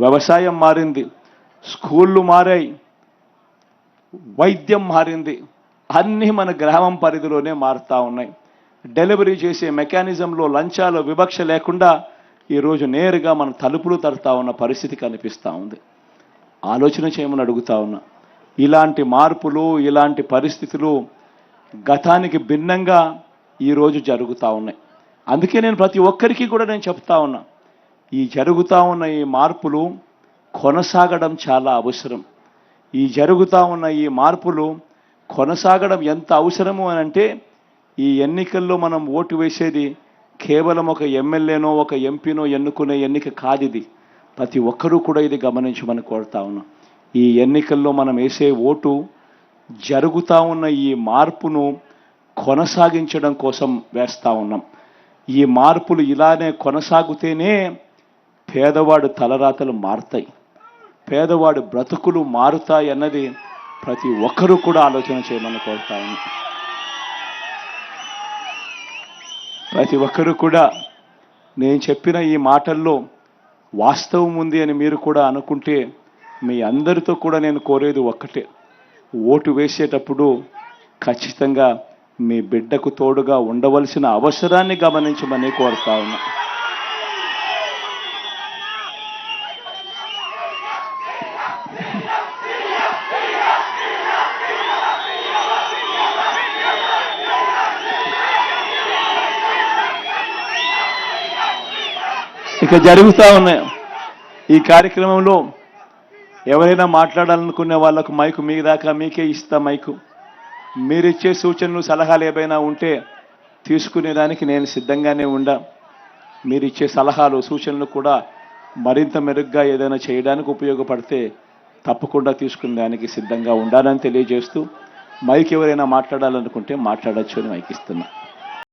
వ్యవసాయం మారింది స్కూళ్ళు మారాయి వైద్యం మారింది అన్నీ మన గ్రామం పరిధిలోనే మారుతూ ఉన్నాయి. డెలివరీ చేసే మెకానిజంలో లంచాలు వివక్ష లేకుండా ఈరోజు నేరుగా మన తలుపులు తడతా ఉన్న పరిస్థితి కనిపిస్తూ ఉంది. ఆలోచన చేయమని అడుగుతా ఉన్నా. ఇలాంటి మార్పులు ఇలాంటి పరిస్థితులు గతానికి భిన్నంగా ఈరోజు జరుగుతూ ఉన్నాయి. అందుకే నేను ప్రతి ఒక్కరికి కూడా నేను చెప్తా ఉన్నా. ఈ జరుగుతూ ఉన్న ఈ మార్పులు కొనసాగడం చాలా అవసరం. ఈ జరుగుతూ ఉన్న ఈ మార్పులు కొనసాగడం ఎంత అవసరము అని అంటే ఈ ఎన్నికల్లో మనం ఓటు వేసేది కేవలం ఒక ఎమ్మెల్యేనో ఒక ఎంపీనో ఎన్నుకునే ఎన్నిక కాదు ఇది ప్రతి ఒక్కరూ కూడా ఇది గమనించమని కోరుతా ఉన్నాం. ఈ ఎన్నికల్లో మనం వేసే ఓటు జరుగుతూ ఉన్న ఈ మార్పును కొనసాగించడం కోసం వేస్తూ ఉన్నాం. ఈ మార్పులు ఇలానే కొనసాగుతేనే పేదవాడు తలరాతలు మారుతాయి. పేదవాడు బ్రతుకులు మారుతాయి అన్నది ప్రతి ఒక్కరూ కూడా ఆలోచన చేయమని కోరుతాను ప్రతి ఒక్కరూ కూడా నేను చెప్పిన ఈ మాటల్లో వాస్తవం ఉంది అని మీరు కూడా అనుకుంటే మీ అందరితో కూడా నేను కోరేది ఒక్కటే. ఓటు వేసేటప్పుడు ఖచ్చితంగా మీ బిడ్డకు తోడుగా ఉండవలసిన అవసరాన్ని గమనించమని కోరుతా ఉన్నా. ఇక జరుగుతూ ఉన్నాయి. ఈ కార్యక్రమంలో ఎవరైనా మాట్లాడాలనుకునే వాళ్ళకు మైకు మీ దాకా మీకే ఇస్తా మైకు. మీరిచ్చే సూచనలు సలహాలు ఏవైనా ఉంటే తీసుకునేదానికి నేను సిద్ధంగానే ఉండా. మీరిచ్చే సలహాలు సూచనలు కూడా మరింత మెరుగ్గా ఏదైనా చేయడానికి ఉపయోగపడితే తప్పకుండా తీసుకునేదానికి సిద్ధంగా ఉండాలని తెలియజేస్తూ మైక్ ఎవరైనా మాట్లాడాలనుకుంటే మాట్లాడచ్చు అని మైక్ ఇస్తున్నా